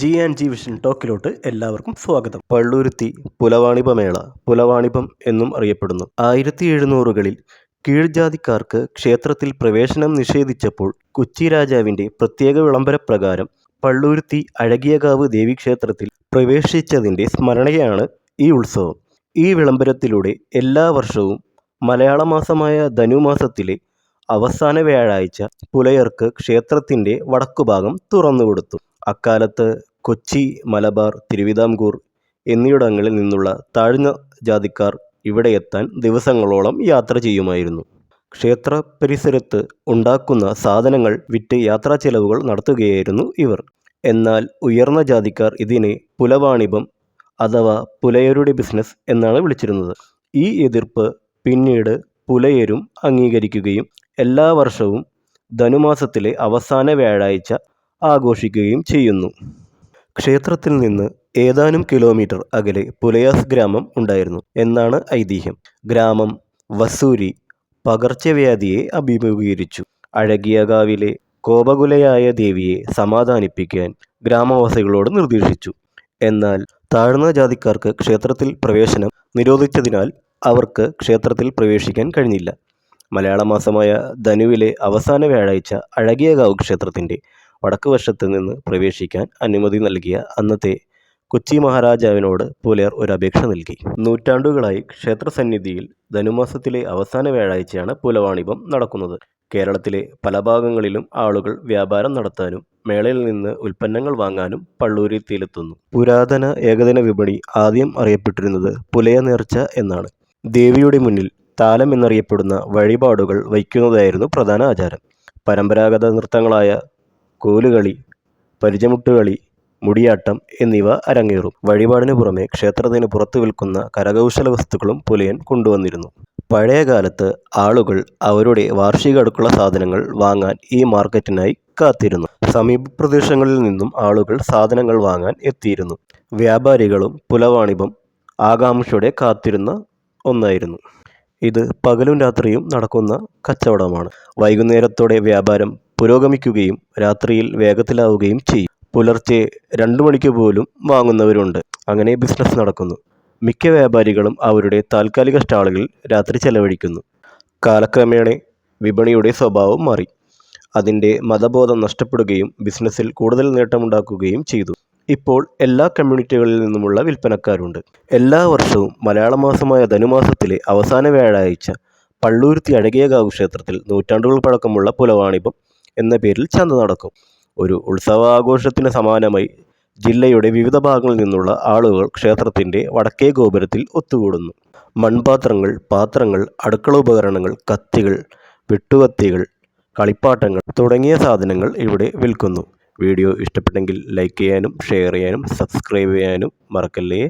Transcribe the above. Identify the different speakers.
Speaker 1: G and G vision ടോക്കിലോട്ട് എല്ലാവർക്കും സ്വാഗതം. പള്ളുരുത്തി പുലവാണിപമേള പുലവാണിപം എന്നും അറിയപ്പെടുന്നു. ആയിരത്തി എഴുന്നൂറുകളിൽ കീഴ്ജാതിക്കാർക്ക് ക്ഷേത്രത്തിൽ പ്രവേശനം നിഷേധിച്ചപ്പോൾ കൊച്ചി രാജാവിന്റെ പ്രത്യേക വിളംബരപ്രകാരം പള്ളൂരുത്തി അഴകിയകാവ് ദേവീക്ഷേത്രത്തിൽ പ്രവേശിച്ചതിന്റെ സ്മരണയാണ് ഈ ഉത്സവം. ഈ വിളംബരത്തിലൂടെ എല്ലാ വർഷവും മലയാള മാസമായ ധനുമാസത്തിലെ അവസാന വ്യാഴാഴ്ച പുലയർക്ക് ക്ഷേത്രത്തിന്റെ വടക്കുഭാഗം തുറന്നുകൊടുത്തു. അക്കാലത്ത് കൊച്ചി മലബാർ തിരുവിതാംകൂർ എന്നിവിടങ്ങളിൽ നിന്നുള്ള താഴ്ന്ന ജാതിക്കാർ ഇവിടെ എത്താൻ ദിവസങ്ങളോളം യാത്ര ചെയ്യുമായിരുന്നു. ക്ഷേത്ര പരിസരത്ത് ഉണ്ടാക്കുന്ന സാധനങ്ങൾ വിറ്റ് യാത്രാ ചെലവുകൾ നടത്തുകയായിരുന്നു ഇവർ. എന്നാൽ ഉയർന്ന ജാതിക്കാർ ഇതിനെ പുലവാണിഭം അഥവാ പുലയരുടെ ബിസിനസ് എന്നാണ് വിളിച്ചിരുന്നത്. ഈ എതിർപ്പ് പിന്നീട് പുലയരും അംഗീകരിക്കുകയും എല്ലാ വർഷവും ധനുമാസത്തിലെ അവസാന വ്യാഴാഴ്ച ആഘോഷിക്കുകയും ചെയ്യുന്നു. ക്ഷേത്രത്തിൽ നിന്ന് ഏതാനും കിലോമീറ്റർ അകലെ പുലയാസ് ഗ്രാമം ഉണ്ടായിരുന്നു എന്നാണ് ഐതിഹ്യം. ഗ്രാമം വസൂരി പകർച്ചവ്യാധിയെ അഭിമുഖീകരിച്ചു. അഴകിയകാവിലെ കോപകുലയായ ദേവിയെ സമാധാനിപ്പിക്കാൻ ഗ്രാമവാസികളോട് നിർദ്ദേശിച്ചു. എന്നാൽ താഴ്ന്ന ജാതിക്കാർക്ക് ക്ഷേത്രത്തിൽ പ്രവേശനം നിരോധിച്ചതിനാൽ അവർക്ക് ക്ഷേത്രത്തിൽ പ്രവേശിക്കാൻ കഴിഞ്ഞില്ല. മലയാള മാസമായ ധനുവിലെ അവസാന വ്യാഴാഴ്ച അഴകിയകാവ് ക്ഷേത്രത്തിന്റെ വടക്ക് വശത്ത് നിന്ന് പ്രവേശിക്കാൻ അനുമതി നൽകിയ അന്നത്തെ കൊച്ചി മഹാരാജാവിനോട് പുലയർ ഒരു അപേക്ഷ നൽകി. നൂറ്റാണ്ടുകളായി ക്ഷേത്രസന്നിധിയിൽ ധനുമാസത്തിലെ അവസാന വ്യാഴാഴ്ചയാണ് പുലവാണിഭം നടക്കുന്നത്. കേരളത്തിലെ പല ഭാഗങ്ങളിലും ആളുകൾ വ്യാപാരം നടത്താനും മേളയിൽ നിന്ന് ഉൽപ്പന്നങ്ങൾ വാങ്ങാനും പള്ളൂരിൽ തീലെത്തുന്നു. പുരാതന ഏകദിന വിപണി ആദ്യം അറിയപ്പെട്ടിരുന്നത് പുലയ നേർച്ച എന്നാണ്. ദേവിയുടെ മുന്നിൽ താലം എന്നറിയപ്പെടുന്ന വഴിപാടുകൾ വയ്ക്കുന്നതായിരുന്നു പ്രധാന ആചാരം. പരമ്പരാഗത നൃത്തങ്ങളായ കോലുകളി പരിചമുട്ടുകളി മുടിയാട്ടം എന്നിവ അരങ്ങേറും. വഴിപാടിനു പുറമെ ക്ഷേത്രത്തിന് പുറത്തു വിൽക്കുന്ന കരകൗശല വസ്തുക്കളും പുലയൻ കൊണ്ടുവന്നിരുന്നു. പഴയകാലത്ത് ആളുകൾ അവരുടെ വാർഷിക അടുക്കള സാധനങ്ങൾ വാങ്ങാൻ ഈ മാർക്കറ്റിനായി കാത്തിരുന്നു. സമീപ പ്രദേശങ്ങളിൽ നിന്നും ആളുകൾ സാധനങ്ങൾ വാങ്ങാൻ എത്തിയിരുന്നു. വ്യാപാരികളും പുലവാണിഭം ആകാംക്ഷയോടെ കാത്തിരുന്ന ഒന്നായിരുന്നു. ഇത് പകലും രാത്രിയും നടക്കുന്ന കച്ചവടമാണ്. വൈകുന്നേരത്തോടെ വ്യാപാരം പുരോഗമിക്കുകയും രാത്രിയിൽ വേഗത്തിലാവുകയും ചെയ്യും. പുലർച്ചെ രണ്ടു മണിക്ക് പോലും വാങ്ങുന്നവരുണ്ട്. അങ്ങനെ ബിസിനസ് നടക്കുന്നു. മിക്ക വ്യാപാരികളും അവരുടെ താൽക്കാലിക സ്റ്റാളുകളിൽ രാത്രി ചെലവഴിക്കുന്നു. കാലക്രമേണ വിപണിയുടെ സ്വഭാവം മാറി. അതിന്റെ മതബോധം നഷ്ടപ്പെടുകയും ബിസിനസ്സിൽ കൂടുതൽ നേട്ടമുണ്ടാക്കുകയും ചെയ്തു. ഇപ്പോൾ എല്ലാ കമ്മ്യൂണിറ്റികളിൽ നിന്നുമുള്ള വിൽപ്പനക്കാരുണ്ട്. എല്ലാ വർഷവും മലയാള മാസമായ ധനുമാസത്തിലെ അവസാന വ്യാഴാഴ്ച പള്ളൂരുത്തി അഴകിയകാവ് ക്ഷേത്രത്തിൽ നൂറ്റാണ്ടുകൾ പഴക്കമുള്ള പുലവാണിഭം എന്ന പേരിൽ ചന്ത നടക്കും. ഒരു ഉത്സവാഘോഷത്തിന് സമാനമായി ജില്ലയുടെ വിവിധ ഭാഗങ്ങളിൽ നിന്നുള്ള ആളുകൾ ക്ഷേത്രത്തിന്റെ വടക്കേ ഗോപുരത്തിൽ ഒത്തുകൂടുന്നു. മൺപാത്രങ്ങൾ പാത്രങ്ങൾ അടുക്കള ഉപകരണങ്ങൾ കത്തികൾ വെട്ടുകത്തികൾ കളിപ്പാട്ടങ്ങൾ തുടങ്ങിയ സാധനങ്ങൾ ഇവിടെ വിൽക്കുന്നു. വീഡിയോ ഇഷ്ടപ്പെട്ടെങ്കിൽ ലൈക്ക് ചെയ്യാനും ഷെയർ ചെയ്യാനും സബ്സ്ക്രൈബ് ചെയ്യാനും മറക്കല്ലേ?